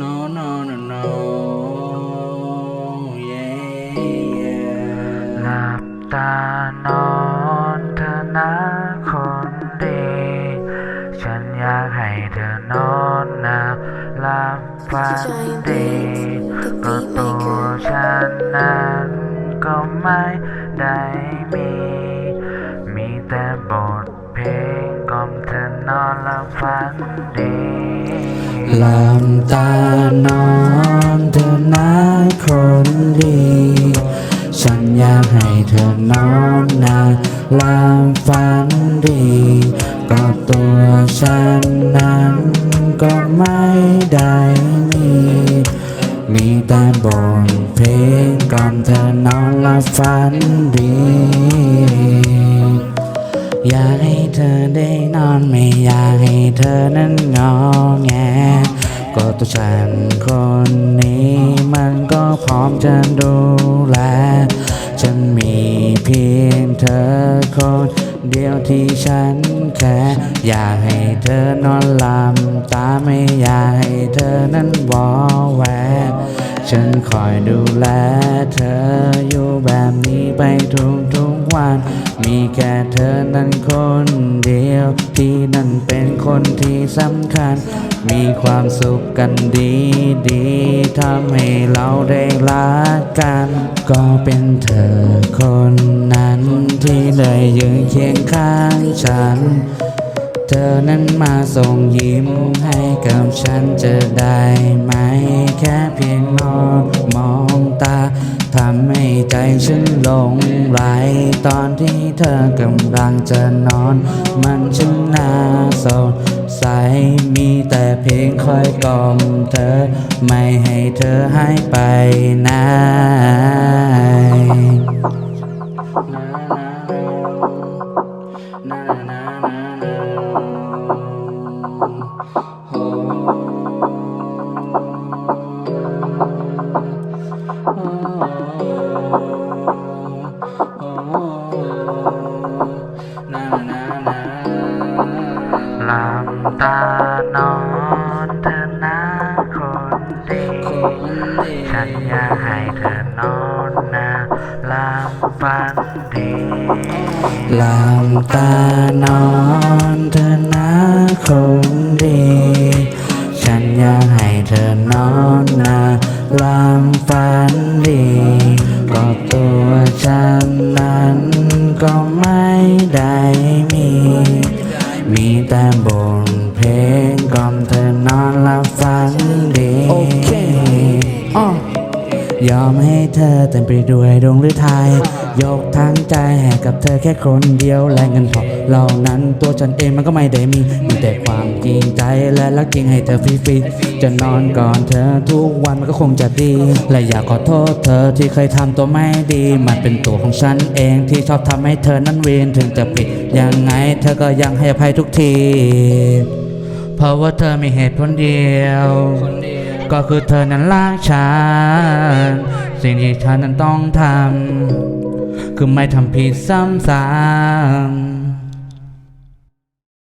no no no no yeah yeah หลับตานอนเธอนะคนดี ฉันอยากให้เธอนอนนะหลับฝันดีก็ตัวฉันนั้นก็ไม่ได้มี มีแต่บทเพลงกล่อ มเธอนอนหลับฝันดีหลับตานอนเธอนะคนดี ฉันอยากให้เธอนอนนะหลับฝันดีก็ตัวฉันนั้นก็ไม่ได้มีมีแต่บทเพลงก่อนเธอนอนหลับฝันดีอยากให้ เธอได้นอนไม่อยากให้เธอนั้นงอแง ก็ตัวฉันคนนี้มันก็พร้อมจะดูแล ฉันมีเพียงเธอคนเดียวที่ฉันแค่อยากให้เธอนอนหลับตาไม่อยากให้เธอนั้นวอแว ฉันคอยดูแลเธออยู่แบบนี้ไปทุกทุกๆวัน มีแค่เธอนั้นคนเดียว ที่นั่นเป็นคนที่สำคัญ มีความสุขกันดีดีทำให้เราได้รักกัน ก็เป็นเธอคนนั้นที่เลยยืนเคียงข้างฉัน เธอนั้นมาส่งยิ้มให้กับฉันจะได้ไหมแค่เพียงนอนมอง ให้ใจฉันหลงไหลตอนที่เธอกำลังจะนอน มันช่างน่าสดใสมีแต่เพลงคอยกล่อมเธอ ไม่ให้เธอหายไปไหน หลับตานอนเธอนะคนดีฉันอยากให้เธอนอนนะหลับฝันดีหลับตานอนเธอนะคนดี ฉันอยากให้เธอนอนนะหลับฝันดีก็ตัวฉันนั้นก็ไม่ นอนหลับฝันดีโอเคอ้อยอมให้เธอเต็มไปด้วยดวงฤทัยยกทั้งใจให้กับเธอแค่คนเดียวและเงินทองเหล่านั้นตัวฉันเองมันก็ไม่ได้มี มีแต่ความจริงใจและรักจริงให้เธอฟรีๆจะนอนก่อนเธอทุกวันมันก็คงจะดี และอยากขอโทษเธอที่เคยทำตัวไม่ดี มันเป็นตัวของฉันเองที่ชอบทำให้เธอนั้นเวียนถึงจะผิดยังไงเธอก็ยังให้อภัยทุกทีเพ ราะว่าเธอมีเหตุผลเดียว ก็คือเธอนั้นรักฉัน สิ่งที่ฉันนั้นต้องทำ คือไม่ทำผิดซ้ำ